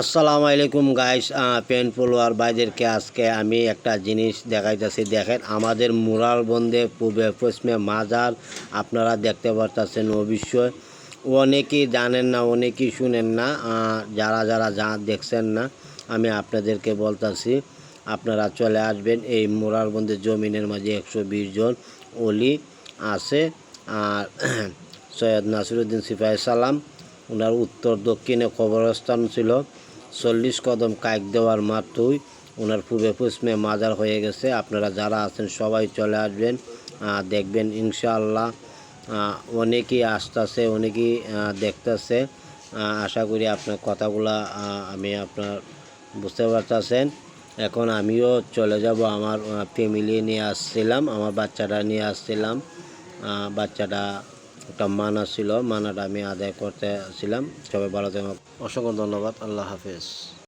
আসসালামু আলাইকুম guys pen পলোয়ার ভাইদেরকে আজকে আমি একটা জিনিস দেখাইতেছি। দেখেন আমাদের মুরাল বন্ধে পূর্বে পশ্চিমে মাজার আপনারা দেখতে পারতেছেন অবশ্যই। অনেকেই জানেন না, অনেকেই শুনেন না যারা যারা যা দেখছেন না, আমি আপনাদেরকে বলতাছি, আপনারা চলে আসবেন এই মুরাল বন্ধের জমিনের মাঝে একশো বিশ জন অলি আছে। আর সৈয়দ নাসিরুদ্দিন সিপাহি সালাম ওনার উত্তর দক্ষিণে কবরস্থান ছিল। চল্লিশ কদম কাইক দেওয়ার মাত্রই ওনার পূর্বে পশ্চিমে মাজার হয়ে গেছে। আপনারা যারা আছেন সবাই চলে আসবেন দেখবেন ইনশাআল্লাহ অনেকেই আসতেছে, অনেকেই দেখতেছে। আশা করি আপনার কথাগুলা আমি আপনার বুঝতে পারতেছেন। এখন আমিও চলে যাব আমার ফ্যামিলি নিয়ে আসছিলাম, আমার বাচ্চাটা নিয়ে আসছিলাম। বাচ্চাটা একটা মানা ছিল, মানাটা আমি আদায় করতে ছিলাম সবাই ভালো থাকুন অসংখ্য ধন্যবাদ। আল্লাহ হাফেজ।